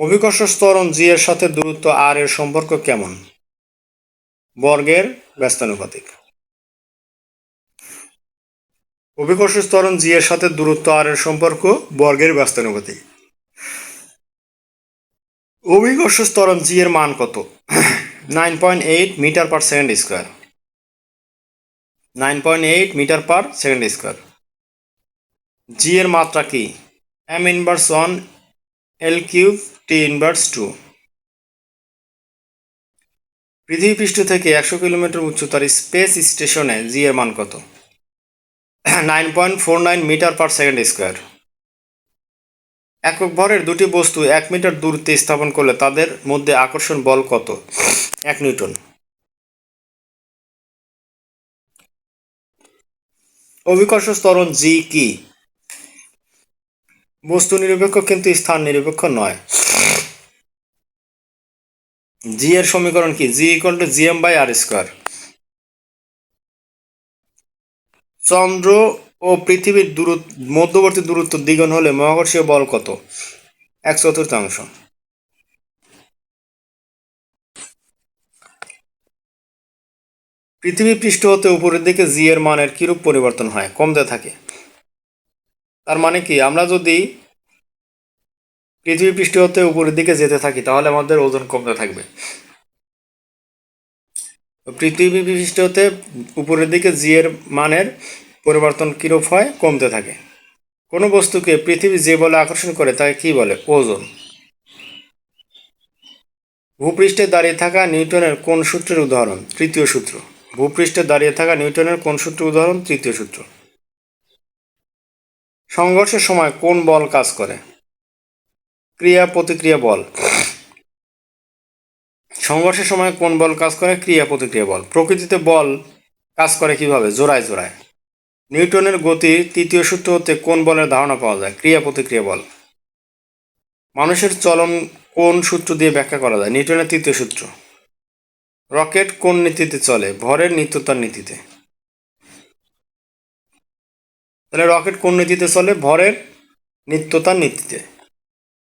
অভিকর্ষ স্তরণ জি এর সাথে দূরত্ব আর এর সম্পর্ক কেমন? বর্গের ব্যস্তানুপাতিক। অভিকর্ষ স্তরণ জি এর সাথে দূরত্ব আর এর সম্পর্ক বর্গের ব্যস্তানুপাতিক। অভিকর্ষ স্তরণ জি এর মান কত? Nine point eight metre per second square. Nine point eight metre per second square. G এর মাত্রা কি? M inverse one L cube T inverse two পৃথিবী পৃষ্ঠ থেকে একশো কিলোমিটার উচ্চতার স্পেস স্টেশনে জি এর মান কত? Nine point four nine metre per second square একক ভরের দুটি বস্তু এক মিটার দূরত্বে স্থাপন করলে তাদের মধ্যে আকর্ষণ বল কত? এক নিউটন। অভিকর্ষ স্তরণ জি কি? বস্তু নিরপেক্ষ কিন্তু স্থান নিরপেক্ষ নয়। জি এর সমীকরণ কি? G equal to G M by R square চন্দ্র ও পৃথিবীর দূরত্ব, মধ্যবর্তী দূরত্ব দ্বিগুণ হলে মহাকর্ষীয় বল কত? এক চতুর্থাংশ। পৃথিবী পৃষ্ঠ হতে উপরের দিকে জি এর মানের কিরূপ পরিবর্তন হয়? কমতে থাকে। তার মানে কি? আমরা যদি পৃথিবী পৃষ্ঠ হতে উপরের দিকে যেতে থাকি, তাহলে আমাদের ওজন কমতে থাকবে। পৃথিবী পৃষ্ঠ হতে উপরের দিকে জিয়ের মানের পরিবর্তন কিরূপ হয়? কমতে থাকে। কোনো বস্তুকে পৃথিবী যে বলে আকর্ষণ করে, তাকে কি বলে? ওজন। ভূপৃষ্ঠে দাঁড়িয়ে থাকা নিউটনের কোন সূত্রের উদাহরণ? তৃতীয় সূত্র। ভূপৃষ্ঠে দাঁড়িয়ে থাকা নিউটনের কোন সূত্রের উদাহরণ? তৃতীয় সূত্র। সংঘর্ষের সময় কোন বল কাজ করে? ক্রিয়া প্রতিক্রিয়া বল। সংঘর্ষের সময় কোন বল কাজ করে? ক্রিয়া প্রতিক্রিয়া বল। প্রকৃতিতে বল কাজ করে কীভাবে? জোড়ায় জোড়ায়। নিউটনের গতির তৃতীয় সূত্র হতে কোন বলের ধারণা পাওয়া যায়? ক্রিয়া প্রতিক্রিয়া বল। মানুষের চলন কোন সূত্র দিয়ে ব্যাখ্যা করা যায়? নিউটনের তৃতীয় সূত্র। রকেট কোন নীতিতে চলে? ভরের নিত্যতার নীতিতে। তাহলে রকেট কোন নীতিতে চলে? ভরের নিত্যতার নীতিতে।